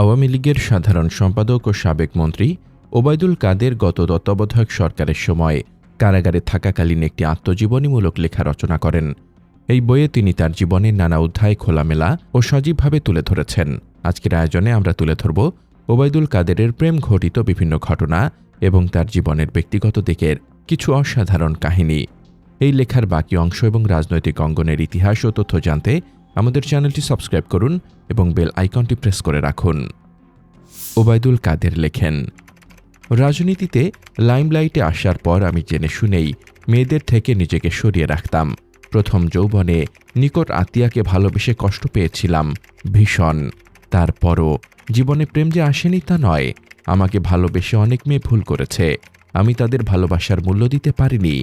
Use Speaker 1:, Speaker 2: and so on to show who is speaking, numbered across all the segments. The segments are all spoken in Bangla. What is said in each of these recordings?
Speaker 1: আওয়ামী লীগের সাধারণ সম্পাদক ও সাবেক মন্ত্রী ওবায়দুল কাদের গত তত্ত্বাবধায়ক সরকারের সময় কারাগারে থাকাকালীন একটি আত্মজীবনীমূলক লেখা রচনা করেন। এই বইয়ে তিনি তার জীবনের নানা অধ্যায় খোলামেলা ও সজীবভাবে তুলে ধরেছেন। আজকের আয়োজনে আমরা তুলে ধরব ওবায়দুল কাদেরের প্রেম ঘটিত বিভিন্ন ঘটনা এবং তার জীবনের ব্যক্তিগত দিকের কিছু অসাধারণ কাহিনী। এই লেখার বাকি অংশ এবং রাজনৈতিক অঙ্গনের ইতিহাস ও তথ্য জানতে আমাদের চ্যানেলটি সাবস্ক্রাইব করুন এবং বেল আইকনটি প্রেস করে রাখুন। ওবায়দুল কাদের লেখেন, রাজনীতিতে লাইমলাইটে আসার পর আমি জেনে শুনেই মেয়েদের থেকে নিজেকে সরিয়ে রাখতাম। প্রথম যৌবনে নিকট আত্মীয়াকে ভালোবেসে কষ্ট পেয়েছিলাম, ভীষণ। তারপরও জীবনে প্রেম যে আসেনি তা নয়, আমাকে ভালোবেসে অনেক মেয়ে ভুল করেছে। আমি তাদের ভালোবাসার মূল্য দিতে পারিনি।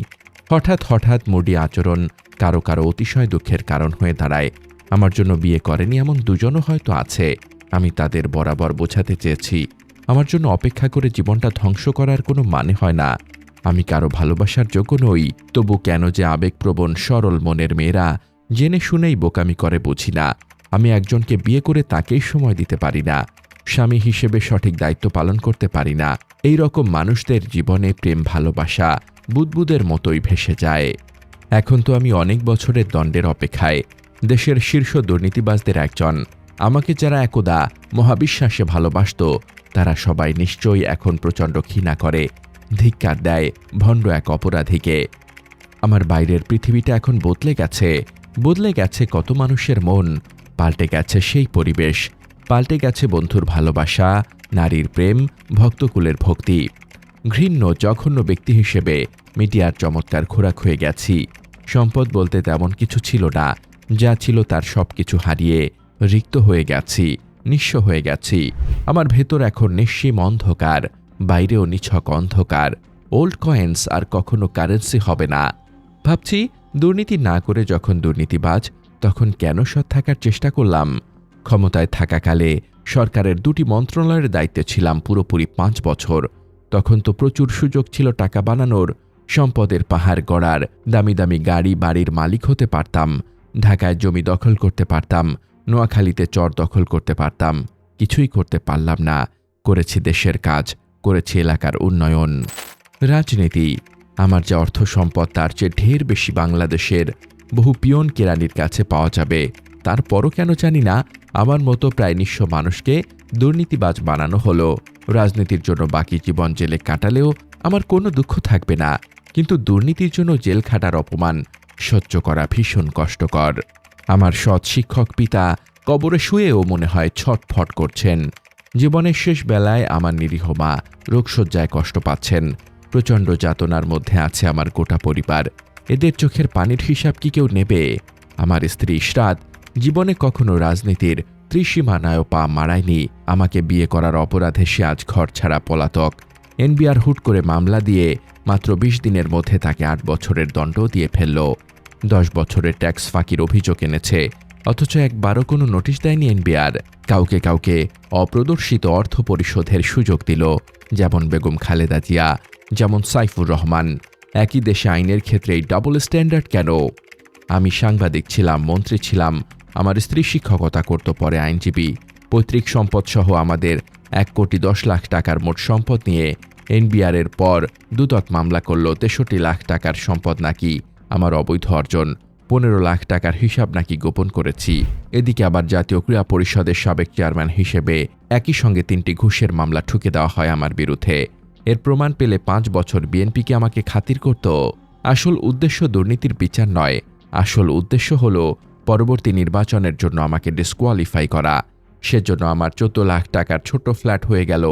Speaker 1: হঠাৎ হঠাৎ মুডি আচরণ কারও কারও অতিশয় দুঃখের কারণ হয়ে দাঁড়ায়। আমার জন্য বিয়ে করেনি এমন দুজনও হয়তো আছে। আমি তাদের বরাবর বোঝাতে চেয়েছি। আমার জন্য অপেক্ষা করে জীবনটা ধ্বংস করার কোনো মানে হয় না। আমি কারও ভালোবাসার যোগ্য নই, তবু কেন যে আবেগপ্রবণ, সরল মনের মেয়েরা জেনে শুনেই বোকামি করে বুঝি না। আমি একজনকে বিয়ে করে তাকেই সময় দিতে পারি না। স্বামী হিসেবে সঠিক দায়িত্ব পালন করতে পারি না। এই রকম মানুষদের জীবনে প্রেম, ভালোবাসা বুদবুদের মতোই ভেসে যায়। এখন তো আমি অনেক বছরের দণ্ডের অপেক্ষায়। দেশের শীর্ষ দুর্নীতিবাজদের একজন। আমাকে যারা একদা মহাবিশ্বাসে ভালোবাসত, তারা সবাই নিশ্চয়ই এখন প্রচণ্ড ঘৃণা করে, ধিক্কার দেয় ভণ্ড এক অপরাধীকে। আমার বাইরের পৃথিবীটা এখন বদলে গেছে বদলে গেছে কত মানুষের মন, পাল্টে গেছে সেই পরিবেশ, পাল্টে গেছে বন্ধুর ভালোবাসা, নারীর প্রেম, ভক্তকুলের ভক্তি। ঘৃণ্য, জঘন্য ব্যক্তি হিসেবে মিডিয়ার চমৎকার খোরাক হয়ে গেছি। সম্পদ বলতে তেমন কিছু ছিল না যা ছিল তার সব কিছু হারিয়ে রিক্ত হয়ে গেছি, নিঃস্ব হয়ে গেছি। আমার ভেতর এখন নিঃসীম অন্ধকার, বাইরেও নিছক অন্ধকার। ওল্ড কয়েন্স আর কখনো কারেন্সি হবে না। ভাবছি, দুর্নীতি না করে যখন দুর্নীতিবাজ তখন কেন সৎ থাকার চেষ্টা করলাম? ক্ষমতায় থাকাকালে সরকারের দুটি মন্ত্রণালয়ের দায়িত্বে ছিলাম পুরোপুরি পাঁচ বছর। তখন তো প্রচুর সুযোগ ছিল টাকা বানানোর, সম্পদের পাহাড় গড়ার, দামি দামি গাড়ি বাড়ির মালিক হতে পারতাম। ঢাকায় জমি দখল করতে পারতাম, নোয়াখালীতে চর দখল করতে পারতাম, কিছুই করতে পারলাম না। করেছি দেশের কাজ, করেছি এলাকার উন্নয়ন। রাজনীতি, আমার যে অর্থ সম্পদ তার চেয়ে ঢের বেশি বাংলাদেশের। বহু পিয়ন কেরানির কাছে পাওয়া যাবে। তারপরও কেন জানি না, আমার মতো প্রায় নিঃস্ব মানুষকে দুর্নীতিবাজ বানানো হলো। রাজনীতির জন্য বাকি জীবন জেলে কাটালেও আমার কোনো দুঃখ থাকবে না। কিন্তু দুর্নীতির জন্য জেল খাটার অপমান সহ্য করা ভীষণ কষ্টকর। আমার সৎ শিক্ষক পিতা কবরে শুয়েও মনে হয় ছটফট করছেন। জীবনের শেষ বেলায় আমার নিরীহ মা রোগশয্যায় কষ্ট পাচ্ছেন। প্রচণ্ড যাতনার মধ্যে আছে আমার গোটা পরিবার। এদের চোখের পানির হিসাব কি কেউ নেবে? আমার স্ত্রী ইশরাত জীবনে কখনো রাজনীতির ত্রিসীমানায় পা মারায়নি। আমাকে বিয়ে করার অপরাধে সে আজ ঘর ছাড়া পলাতক। এনবিআর হুট করে মামলা দিয়ে মাত্র বিশ দিনের মধ্যে তাকে আট বছরের দণ্ড দিয়ে ফেলল। দশ বছরের ট্যাক্স ফাঁকির অভিযোগ এনেছে, অথচ একবারও কোনো নোটিশ দেয়নি এনবিআর। কাউকে কাউকে অপ্রদর্শিত অর্থ পরিশোধের সুযোগ দিল, যেমন বেগম খালেদা জিয়া, যেমন সাইফুর রহমান। একই দেশে আইনের ক্ষেত্রে এই ডাবল স্ট্যান্ডার্ড কেন? আমি সাংবাদিক ছিলাম, মন্ত্রী ছিলাম, আমার স্ত্রী শিক্ষকতা করত, পরে আইনজীবী। পৈতৃক সম্পদ সহ আমাদের এক কোটি দশ লাখ টাকার মোট সম্পদ নিয়ে এনবিআর এর পর দুদক মামলা করল তেষট্টি লাখ টাকার সম্পদ নাকি আমার অবৈধ অর্জন। পনেরো লাখ টাকার হিসাব নাকি গোপন করেছি। এদিকে আবার জাতীয় ক্রীড়া পরিষদের সাবেক চেয়ারম্যান হিসেবে একই সঙ্গে তিনটি ঘুষের মামলা ঠুকে দেওয়া হয় আমার বিরুদ্ধে। এর প্রমাণ পেলে পাঁচ বছর বিএনপিকে আমাকে খাতির করত। আসল উদ্দেশ্য দুর্নীতির বিচার নয়। আসল উদ্দেশ্য হল পরবর্তী নির্বাচনের জন্য আমাকে ডিসকোয়ালিফাই করা। সেজন্য আমার চোদ্দ লাখ টাকার ছোট ফ্ল্যাট হয়ে গেল।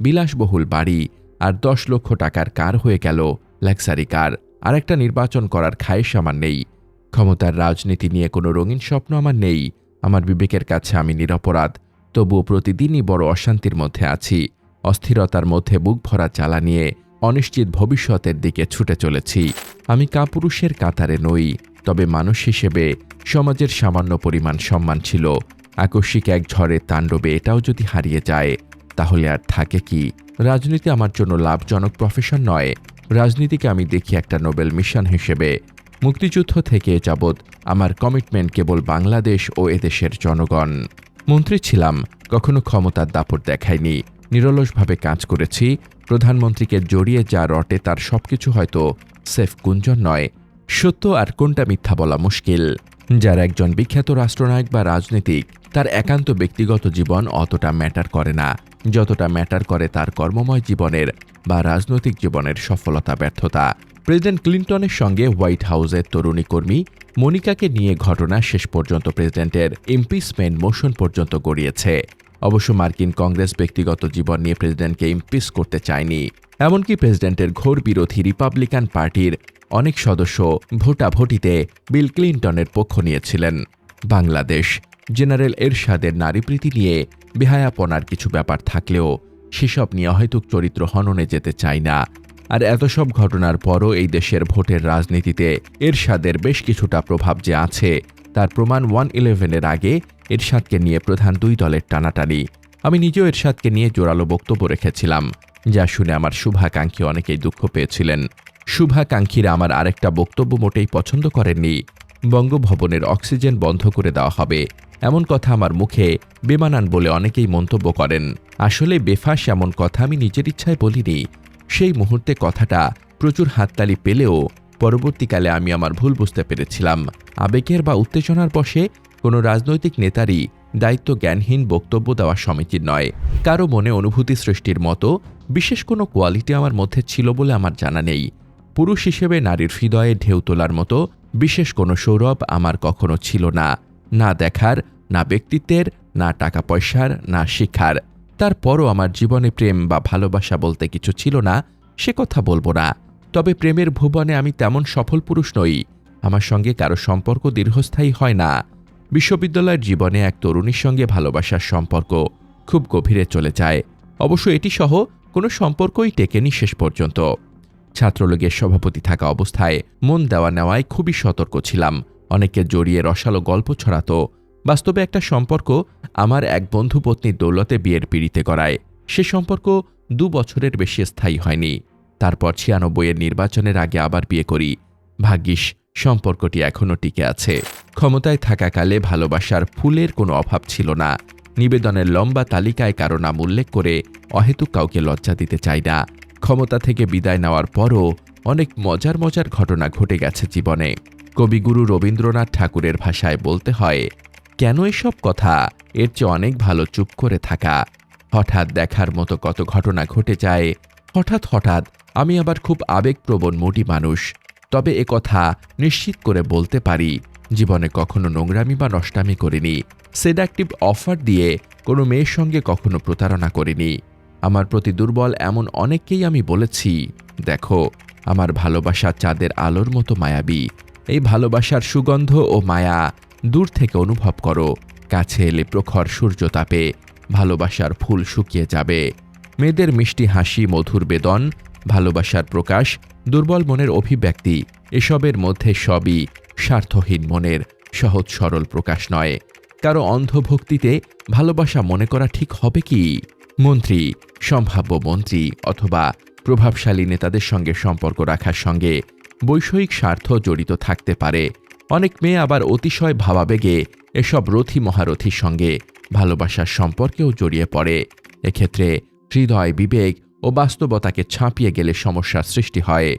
Speaker 1: বিলাসবহুল বাড়ি আর দশ লক্ষ টাকার কার হয়ে গেল। লাক্সারি কার আর একটা নির্বাচন করার খায়েশ আমার নেই। ক্ষমতার রাজনীতি নিয়ে কোনো রঙিন স্বপ্ন আমার নেই। আমার বিবেকের কাছে আমি নিরপরাধ। তবুও প্রতিদিনই বড় অশান্তির মধ্যে আছি। অস্থিরতার মধ্যে বুক ভরা চালা নিয়ে অনিশ্চিত ভবিষ্যতের দিকে ছুটে চলেছি। আমি কাপুরুষের কাতারে নই, তবে মানুষ হিসেবে সমাজের সামান্য পরিমাণ সম্মান ছিল। আকস্মিক এক ঝড়ের তাণ্ডবে এটাও যদি হারিয়ে যায়, তাহলে আর থাকে কি? রাজনীতি আমার জন্য লাভজনক প্রফেশন নয়। রাজনীতিকে আমি দেখি একটা নোবেল মিশন হিসেবে। মুক্তিযুদ্ধ থেকে যাবৎ আমার কমিটমেন্ট কেবল বাংলাদেশ ও এদেশের জনগণ। মন্ত্রী ছিলাম, কখনো ক্ষমতার দাপট দেখায়নি নিরলসভাবে কাজ করেছি, প্রধানমন্ত্রীকে জড়িয়ে যা রটে তার সবকিছু হয়তো সেফ গুঞ্জন নয়। সত্য আর কোনটা মিথ্যা বলা মুশকিল। যার একজন বিখ্যাত রাষ্ট্রনায়ক বা রাজনীতিক, তার একান্ত ব্যক্তিগত জীবন অতটা ম্যাটার করে না। যতটা ম্যাটার করে তার কর্মময় জীবনের বা রাজনৈতিক জীবনের সফলতা, ব্যর্থতা। প্রেসিডেন্ট ক্লিন্টনের সঙ্গে হোয়াইট হাউসের তরুণী কর্মী মনিকাকে নিয়ে ঘটনা শেষ পর্যন্ত প্রেসিডেন্টের ইম্পিচমেন্ট মোশন পর্যন্ত গড়িয়েছে। অবশ্য মার্কিন কংগ্রেস ব্যক্তিগত জীবন নিয়ে প্রেসিডেন্টকে ইম্পিচ করতে চায়নি। এমনকি প্রেসিডেন্টের ঘোর বিরোধী রিপাবলিকান পার্টির অনেক সদস্য ভোটাভুটিতে বিল ক্লিন্টনের পক্ষ নিয়েছিলেন। বাংলাদেশ জেনারেল এরশাদের নারীপ্রীতি নিয়ে বেহায়াপনার কিছু ব্যাপার থাকলেও সেসব নিয়ে হয়তো চরিত্র হননে যেতে চাই না। আর এত সব ঘটনার পরও এই দেশের ভোটের রাজনীতিতে এরশাদের বেশ কিছুটা প্রভাব যে আছে, তার প্রমাণ ওয়ান ইলেভেনের আগে এরশাদকে নিয়ে প্রধান দুই দলের টানাটানি। আমি নিজেও এরশাদকে নিয়ে জোরালো বক্তব্য রেখেছিলাম, যা শুনে আমার শুভাকাঙ্ক্ষী অনেকেই দুঃখ পেয়েছিলেন। শুভাকাঙ্ক্ষীরা আমার আরেকটা বক্তব্য মোটেই পছন্দ করেননি। বঙ্গভবনের অক্সিজেন বন্ধ করে দেওয়া হবে এমন কথা আমার মুখে বেমানান বলে অনেকেই মন্তব্য করেন। আসলে বেফাস এমন কথা আমি নিজের ইচ্ছায় বলিনি। সেই মুহূর্তে কথাটা প্রচুর হাততালি পেলেও পরবর্তীকালে আমি আমার ভুল বুঝতে পেরেছিলাম। আবেগের বা উত্তেজনার বশে কোনো রাজনৈতিক নেতারই দায়িত্ব জ্ঞানহীন বক্তব্য দেওয়া সমীচীন নয়। কারও মনে অনুভূতি সৃষ্টির মতো বিশেষ কোনো কোয়ালিটি আমার মধ্যে ছিল বলে আমার জানা নেই। পুরুষ হিসেবে নারীর হৃদয়ে ঢেউ তোলার মতো বিশেষ কোনো সৌরভ আমার কখনো ছিল না। না দেখার না ব্যক্তিত্বের, না টাকা পয়সার না শিক্ষার। তারপরও আমার জীবনে প্রেম বা ভালোবাসা বলতে কিছু ছিল না, সে কথা বলব না। তবে প্রেমের ভুবনে আমি তেমন সফল পুরুষ নই। আমার সঙ্গে কারও সম্পর্ক দীর্ঘস্থায়ী হয় না। বিশ্ববিদ্যালয়ের জীবনে এক তরুণীর সঙ্গে ভালোবাসার সম্পর্ক খুব গভীরে চলে যায়। অবশ্য এটি সহ কোনো সম্পর্কই টেকেনি শেষ পর্যন্ত। ছাত্রলীগের সভাপতি থাকা অবস্থায় মন দেওয়া নেওয়ায় খুবই সতর্ক ছিলাম। অনেকে জড়িয়ে রসালো গল্প ছড়াতো। বাস্তবে একটা সম্পর্ক আমার এক বন্ধু পত্নীর দৌলতে বিয়ের পিড়িতে করায় সে সম্পর্ক দু বছরের বেশি স্থায়ী হয়নি। তারপর ছিয়ানব্বইয়ের নির্বাচনের আগে আবার বিয়ে করি। ভাগ্যিস, সম্পর্কটি এখনও টিকে আছে। ক্ষমতায় থাকাকালে ভালোবাসার ফুলের কোনো অভাব ছিল না। নিবেদনের লম্বা তালিকায় কারও নাম উল্লেখ করে অহেতুক কাউকে লজ্জা দিতে চাই না। ক্ষমতা থেকে বিদায় নেওয়ার পরও অনেক মজার মজার ঘটনা ঘটে গেছে জীবনে। কবিগুরু রবীন্দ্রনাথ ঠাকুরের ভাষায় বলতে হয় কেন এসব কথা? এর চেয়ে অনেক ভালো চুপ করে থাকা। হঠাৎ দেখার মতো কত ঘটনা ঘটে যায়। হঠাৎ হঠাৎ আমি আবার খুব আবেগপ্রবণ মোটি মানুষ। তবে এ কথা নিশ্চিত করে বলতে পারি, জীবনে কখনো নোংরামি বা নষ্টামি করিনি। সেডাকটিভ অফার দিয়ে কোনো মেয়ের সঙ্গে কখনো প্রতারণা করিনি। আমার প্রতি দুর্বল এমন অনেককেই আমি বলেছি, দেখো, আমার ভালোবাসা চাঁদের আলোর মতো মায়াবী। এই ভালোবাসার সুগন্ধ ও মায়া দূর থেকে অনুভব করো। কাছে এলে প্রখর সূর্যতাপে ভালোবাসার ফুল শুকিয়ে যাবে। মেয়েদের মিষ্টি হাসি, মধুর বেদন, ভালোবাসার প্রকাশ, দুর্বল মনের অভিব্যক্তি, এসবের মধ্যে সবই স্বার্থহীন মনের সহজ সরল প্রকাশ নয়। কারও অন্ধভক্তিতে ভালোবাসা মনে করা ঠিক হবে কি? মন্ত্রী, সম্ভাব্য মন্ত্রী অথবা প্রভাবশালী নেতাদের সঙ্গে সম্পর্ক রাখার সঙ্গে বৈষয়িক স্বার্থ জড়িত থাকতে পারে। অনেক মেয়ে আবার অতিশয় ভাবাবেগে এসব রথী মহারথীর সঙ্গে ভালোবাসার সম্পর্কেও জড়িয়ে পড়ে। এক্ষেত্রে হৃদয়, বিবেক ও বাস্তবতাকে ছাপিয়ে গেলে সমস্যার সৃষ্টি হয়।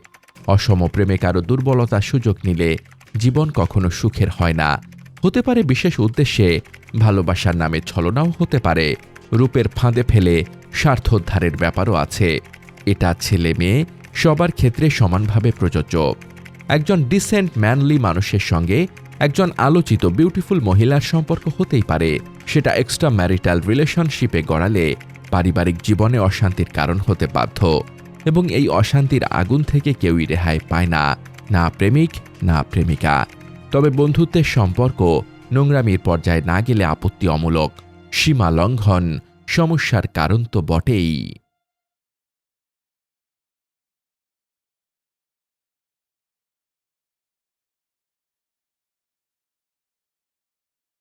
Speaker 1: অসম প্রেমে কারও দুর্বলতার সুযোগ নিলে জীবন কখনো সুখের হয় না। হতে পারে বিশেষ উদ্দেশ্যে ভালোবাসার নামে ছলনাও হতে পারে। রূপের ফাঁদে ফেলে স্বার্থোদ্ধারের ব্যাপারও আছে। এটা ছেলে মেয়ে সবার ক্ষেত্রে সমানভাবে প্রযোজ্য। একজন ডিসেন্ট ম্যানলি মানুষের সঙ্গে একজন আলোচিত বিউটিফুল মহিলার সম্পর্ক হতেই পারে। সেটা এক্সট্রা ম্যারিটাল রিলেশনশিপে গড়ালে পারিবারিক জীবনে অশান্তির কারণ হতে বাধ্য এবং এই অশান্তির আগুন থেকে কেউই রেহাই পায় না না প্রেমিক, না প্রেমিকা। তবে বন্ধুত্বের সম্পর্ক নোংরামির পর্যায়ে না গেলে আপত্তি অমূলক। সীমা লঙ্ঘন সমস্যার কারণ তো বটেই।